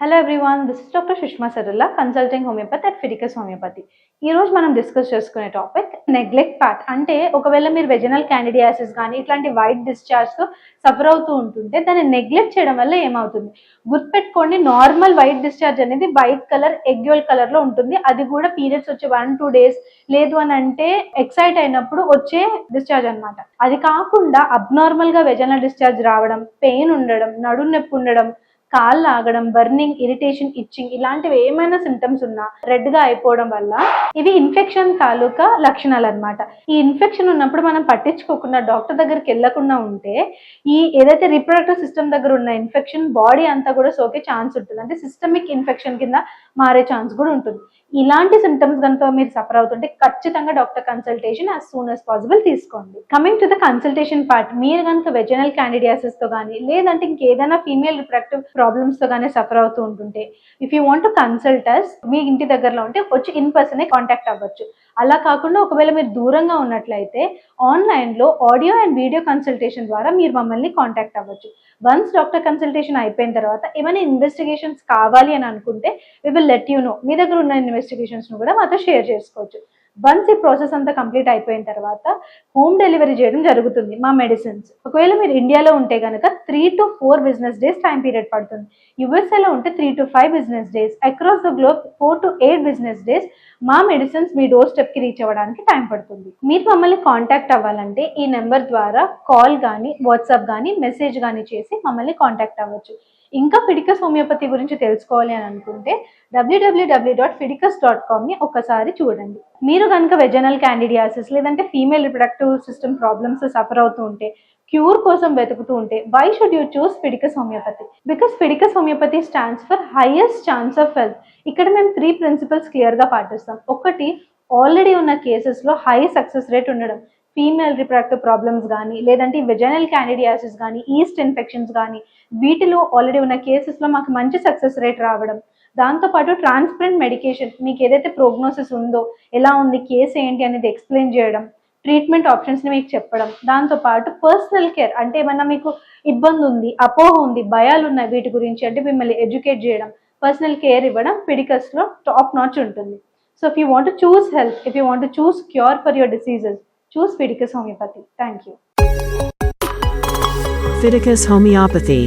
Hello everyone this is doctor Sushma Sarulla consulting homeopathy at Fiticus homeopathy ఈ రోజు మనం discuss చేసుకునే topic neglect part అంటే ఒకవేళ మీరు వెజనల్ క్యాండిడియాసిస్ కానీ ఇట్లాంటి వైట్ డిశ్చార్జ్తో సఫర్ అవుతూ ఉంటుంటే దాన్ని నెగ్లెక్ట్ చేయడం వల్ల ఏమవుతుంది? గుర్తుపెట్టుకోండి నార్మల్ వైట్ డిశ్చార్జ్ అనేది వైట్ కలర్ ఎగ్యోల్ కలర్లో ఉంటుంది. అది కూడా పీరియడ్స్ వచ్చే వన్ టూ డేస్ లేదు అని అంటే ఎక్సైట్ అయినప్పుడు వచ్చే డిశ్చార్జ్ అనమాట అది కాకుండా అబ్నార్మల్గా వెజనల్ డిశ్చార్జ్ రావడం పెయిన్ ఉండడం నడు నొప్పి ఉండడం కాళ్ళు ఆగడం బర్నింగ్ ఇరిటేషన్ ఇచ్చింగ్ ఇలాంటివి ఏమైనా సిమ్టమ్స్ ఉన్నా రెడ్గా అయిపోవడం వల్ల ఇవి ఇన్ఫెక్షన్ తాలూకా లక్షణాలు అన్నమాట ఈ ఇన్ఫెక్షన్ ఉన్నప్పుడు మనం పట్టించుకోకుండా డాక్టర్ దగ్గరికి వెళ్ళకుండా ఉంటే ఈ ఏదైతే రిప్రొడక్టివ్ సిస్టమ్ దగ్గర ఉన్న ఇన్ఫెక్షన్ బాడీ అంతా కూడా సోకే ఛాన్స్ ఉంటుంది. అంటే సిస్టమిక్ ఇన్ఫెక్షన్ కింద మారే ఛాన్స్ కూడా ఉంటుంది. ఇలాంటి సిమ్టమ్స్ కనుక మీరు సఫర్ అవుతుంటే ఖచ్చితంగా doctor consultation as soon as possible తీసుకోండి. Coming to the consultation part మీరు కనుక వెజనల్ క్యాండిడియాసిస్తో కానీ లేదంటే ఇంకేదైనా ఫీమేల్ రిప్రొడక్టివ్ ప్రాబ్లమ్స్తో కానీ సఫర్ అవుతూ ఉంటుంటే if you want to consult us మీ ఇంటి దగ్గరలో ఉంటే వచ్చి ఇన్ పర్సనే కాంటాక్ట్ అవ్వచ్చు. అలా కాకుండా ఒకవేళ మీరు దూరంగా ఉన్నట్లయితే ఆన్లైన్లో ఆడియో అండ్ వీడియో కన్సల్టేషన్ ద్వారా మీరు మమ్మల్ని కాంటాక్ట్ అవ్వచ్చు. వన్స్ డాక్టర్ కన్సల్టేషన్ అయిపోయిన తర్వాత ఏమైనా ఇన్వెస్టిగేషన్స్ కావాలి అని అనుకుంటే we will let you know మీ దగ్గర ఉన్న ఇన్వెస్టిగేషన్స్ను కూడా మాతో షేర్ చేసుకోవచ్చు. వన్స్ ఈ ప్రాసెస్ అంతా కంప్లీట్ అయిపోయిన తర్వాత హోమ్ డెలివరీ చేయడం జరుగుతుంది మా మెడిసిన్స్ ఒకవేళ మీరు ఇండియాలో ఉంటే కనుక three to four business days time period పడుతుంది. యుఎస్ఏలో ఉంటే three to five business days across the globe four to eight business days మా మెడిసిన్స్ మీ డోర్ స్టెప్కి రీచ్ అవ్వడానికి టైం పడుతుంది. మీరు మమ్మల్ని కాంటాక్ట్ అవ్వాలంటే ఈ నెంబర్ ద్వారా కాల్ కానీ వాట్సాప్ కానీ మెసేజ్ కానీ చేసి మమ్మల్ని కాంటాక్ట్ అవ్వచ్చు. ఇంకా ఫిడికస్ హోమియోపతి గురించి తెలుసుకోవాలి అని అనుకుంటే W W W dot Fiticus dot కామ్ని ఒకసారి చూడండి. మీరు కనుక వెజనల్ క్యాండిడియాసిస్ లేదంటే female reproductive system problems suffer అవుతూ ఉంటే క్యూర్ కోసం వెతుకుతూ ఉంటే why should you choose Fiticus homeopathy because Fiticus homeopathy stands for highest chance of health ఇక్కడ మేము త్రీ ప్రిన్సిపల్స్ క్లియర్గా పాటిస్తాం. ఒకటి ఆల్రెడీ ఉన్న కేసెస్లో హై సక్సెస్ రేట్ ఉండడం. ఫీమేల్ రిప్రొడక్టివ్ ప్రాబ్లమ్స్ కానీ లేదంటే వెజనల్ క్యాండిడియాసిస్ కానీ ఈస్ట్ ఇన్ఫెక్షన్స్ కానీ వీటిలో ఆల్రెడీ ఉన్న కేసెస్లో మాకు మంచి సక్సెస్ రేట్ రావడం. దాంతోపాటు ట్రాన్స్పరెంట్ మెడికేషన్ మీకు ఏదైతే ప్రోగ్నోసిస్ ఉందో ఎలా ఉంది కేసు ఏంటి అనేది ఎక్స్ప్లెయిన్ చేయడం ట్రీట్మెంట్ ఆప్షన్స్ని మీకు చెప్పడం. దాంతోపాటు పర్సనల్ కేర్ అంటే ఏమన్నా మీకు ఇబ్బంది ఉంది అపోహ ఉంది భయాలు ఉన్నాయి వీటి గురించి అంటే మిమ్మల్ని ఎడ్యుకేట్ చేయడం. పర్సనల్ కేర్ ఇవ్వడం పిడికస్లో టాప్ నాచ్ ఉంటుంది. So if you want choose health if you want choose cure for your diseases choose Fiticus homeopathy thank you Fiticus Homeopathy